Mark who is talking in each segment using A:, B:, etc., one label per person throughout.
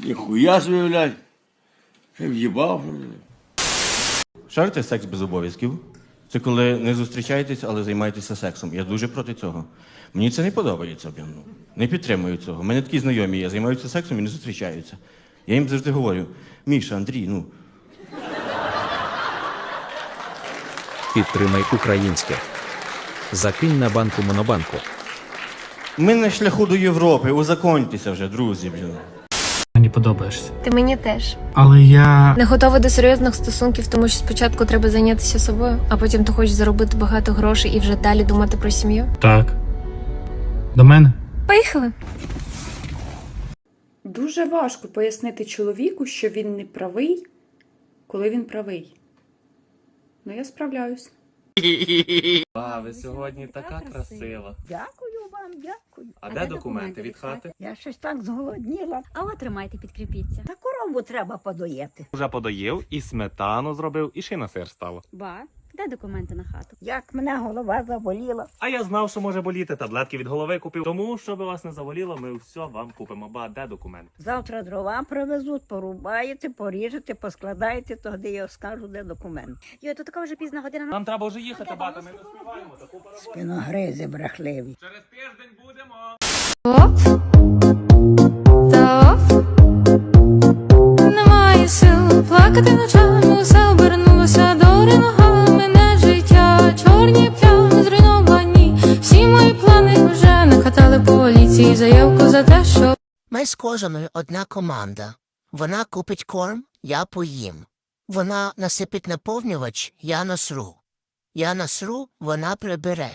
A: Ніхуя собі, блядь. Ще в'їбав.
B: Шарите секс без обов'язків? Це коли не зустрічаєтесь, але займаєтеся сексом. Я дуже проти цього. Мені це не подобається, блін. ну. Не підтримую цього. У мене такі знайомі є, займаються сексом і не зустрічаються. Я їм завжди говорю: Міша, Андрій, ну
C: Підтримай українське. Закинь на банку Монобанку.
B: Ми на шляху до Європи. Узаконьтеся вже, друзі, блін.
D: Мені подобаєшся.
E: Ти мені теж
D: Але я.
E: не готова до серйозних стосунків, тому що спочатку треба зайнятися собою, а потім ти хочеш заробити багато грошей і вже далі думати про сім'ю.
D: Так. До мене?
E: Поїхали.
F: Дуже важко пояснити чоловіку, що він не правий, коли він правий. Ну, я справляюсь.
G: А, ви сьогодні така красива.
H: Дякую вам, дякую.
G: А де документи від хати?
H: Я щось так зголодніла.
I: А от тримайте, підкріпіться.
H: Та корову треба подоїти.
G: Вже подоїв, і сметану зробив, і ще на сир стало.
I: Ба, де документи на хату?
H: Як мене голова заболіла.
G: А я знав, що може боліти. Таблетки від голови купив. Тому, щоб вас не заболіло, ми все вам купимо. Ба, де документ?
H: Завтра дрова привезуть, порубаєте, поріжете, поскладаєте, тоді я скажу, де документ.
I: Йой, тут така вже пізна година.
G: Нам треба вже їхати, бата. Ми не співаємо таку роботу.
H: Спиногризи брехливі.
G: Через тиждень будемо.
E: Та оф. Немає сил плакати ночами, за те, що
J: Ми з кожаною одна команда. Вона купить корм, я поїм. Вона насипить наповнювач, я насру. Я насру, вона прибере.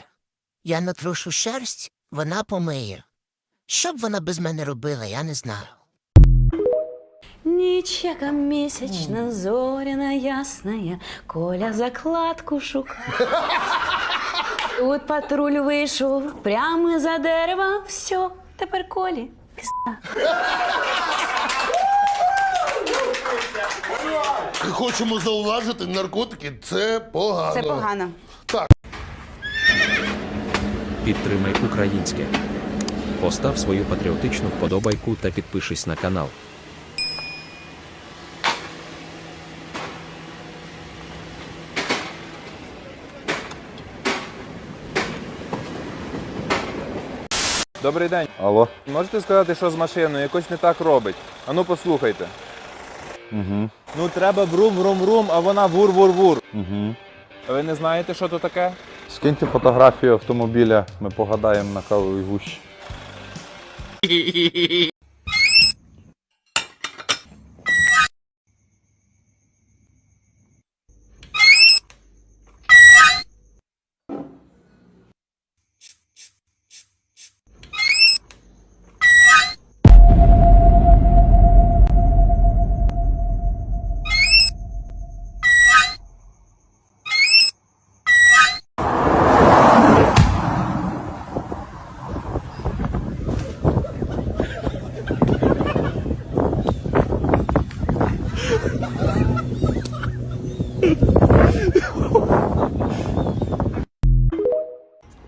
J: Я натрушу шерсть, вона помиє. Що б вона без мене робила, я не знаю.
I: Ніч, яка місячна, зоряна, ясная, Коля закладку шук. Тут патруль вийшов, прямо за дерева, все, тепер Колі.
K: Хочемо зауважити, наркотики це погано. Це погано.
C: Підтримай українське. Постав свою патріотичну вподобайку та підпишись на канал.
L: Добрий день. Алло. Можете сказати, що з машиною якось не так робить? Ану послухайте. Угу. Ну треба брум-рум-рум, а вона вур-вур-вур. Угу. Ви не знаєте, що то таке?
M: Скиньте фотографію автомобіля, ми погадаємо на кавовій гущі.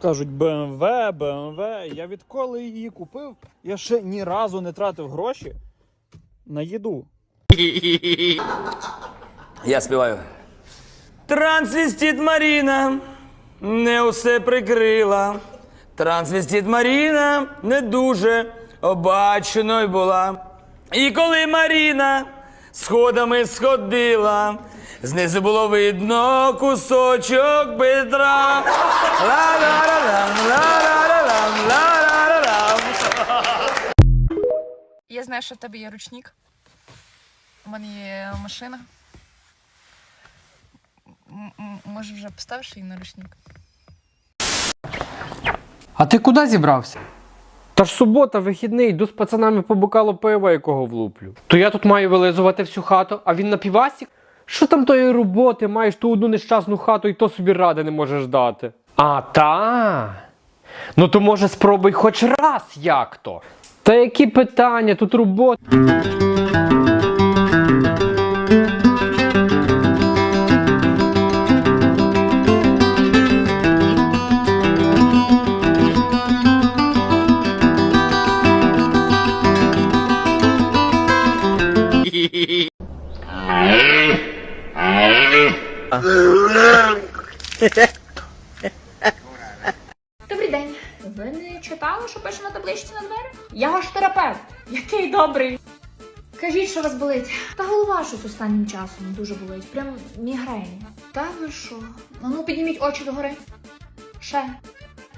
D: Кажуть, БМВ, БМВ. Я відколи її купив, я ще ні разу не тратив гроші на їду.
G: Я співаю. Трансвестит Маріна не усе прикрила. Трансвестит Маріна не дуже обачною була. І коли Маріна сходами сходила, знизу було видно кусочок бедра. Ла-ла-ла-лам, ла-ла-ла-лам, ла-ла-ла-лам.
F: Я знаю, що в тебе є ручник. У мене є машина. Може, вже поставиш її на ручник?
D: А ти куди зібрався? Та ж субота, вихідний, йду з пацанами по бокалу пива, якого влуплю. То я тут маю вилизувати всю хату, а він на півасік? Що там тої роботи, маєш ту одну нещасну хату і то собі ради не можеш дати. А та. Ну то може спробуй хоч раз як то. Та які питання, тут робота.
E: Добрий день. Ви не читали, що пише на табличці на двері? Я ваш терапевт. Який добрий. Кажіть, що вас болить. Та голова щось останнім часом дуже болить. Прям мігрень. Та ви що? Ну підніміть очі догори. Ще.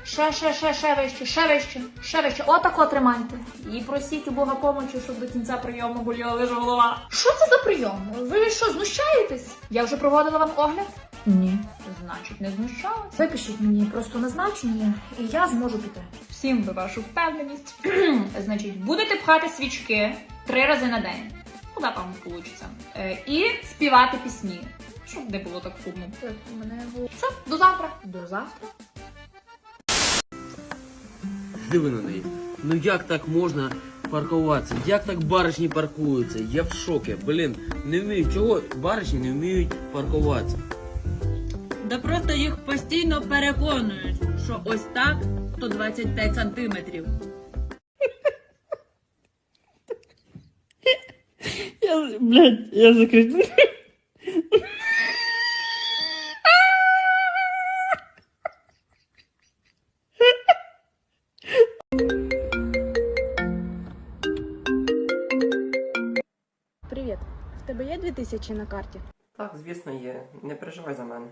E: Ще, ще, ще, ще вище, ще вище, ще вище. Отако тримайте. І просіть у Бога помочі, щоб до кінця прийому боліла лише голова. Що це за прийом? Ви що, знущаєтесь? Я вже проводила вам огляд? Ні. Значить, не знущалась. Випишіть мені просто назначення, і я зможу піти. Всім би вашу впевненість. Значить, будете пхати свічки три рази на день. Куди там вийде? Е, і співати пісні. Щоб не було так сумно. Так, мене Все, до завтра. До завтра.
N: Диви на неї. Ну як так можна паркуватися? Як так баришні паркуються? Я в шокі. Блін, не вмію. Чого баришні не вміють паркуватися?
O: Да просто їх постійно переконують, що ось так то 25 сантиметрів.
N: Я, блядь, я закричу.
O: Привіт. В тебе є 2000 на карті?
N: Так, звісно, є. Не переживай за мене.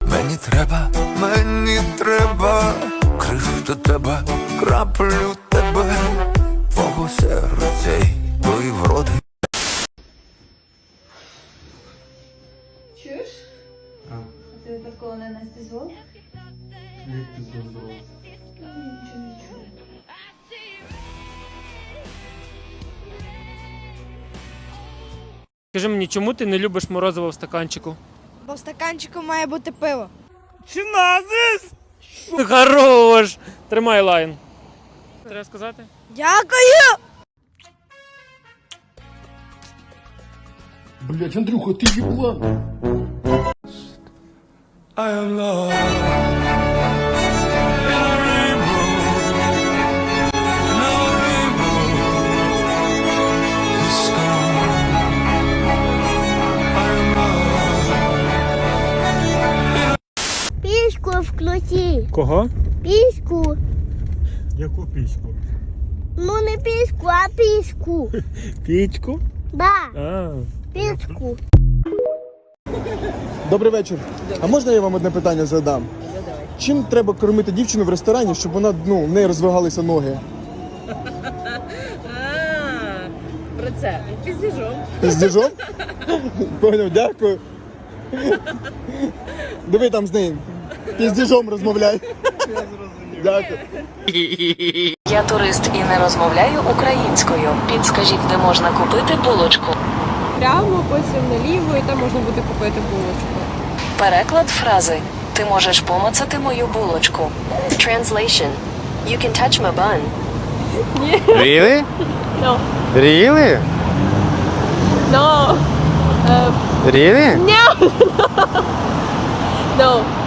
K: Мені треба, мені треба крихту тебе, краплю тебе, твого серця й твої вроди.
E: Чуєш? А ти випадково не Настя звол? Як ти чую.
P: Скажи мені, чому ти не любиш морозиво в стаканчику?
O: Бо в стаканчику має бути пиво.
P: Чи назис? Хорош! Тримай лайн. Треба сказати?
O: Дякую!
K: Блять, Андрюха, ти їбла. I am lost.
Q: Пішку включи.
P: Кого?
Q: Пішку.
R: Яку піську?
Q: Ну не пішку, а пішку.
P: Пічку?
Q: Да,
P: А.
Q: пішку.
L: Добрий вечір. А можна я вам одне питання задам? Чим треба кормити дівчину в ресторані, щоб вона ну, в неї розвигалися ноги?
O: Про це. Піздіжом.
L: З діжом? Поняв, дякую. Диви там з нею. Ти з діжом розмовляй. Дякую.
O: Я турист і не розмовляю українською. Підскажіть, де можна купити булочку.
E: Прямо, потім наліво, і там можна буде купити булочку.
O: Переклад фрази. Ти можеш помацати мою булочку. Translation. You can touch my bun.
L: Really?
E: No.
L: Really?
E: No.
L: Really?
E: No. Е,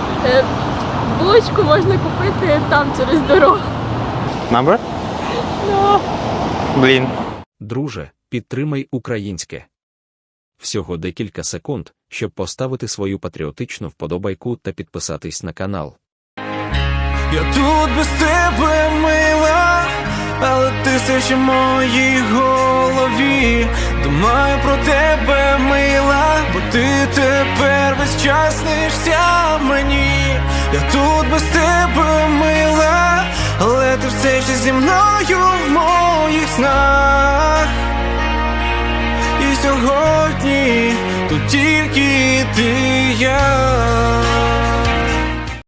E: Булочку можна купити там через дорогу.
L: Number?
E: No.
L: Блін.
C: Друже, підтримай українське. Всього декілька секунд, щоб поставити свою патріотичну вподобайку та підписатись на канал.
K: Я тут без тебе мила, але ти все ще в моїй голові. Думаю про тебе мила, бо ти тепер весь час снишся мені. Без тебе мила, але ти все ще зі мною в моїх снах. І сьогодні тут тільки ти я.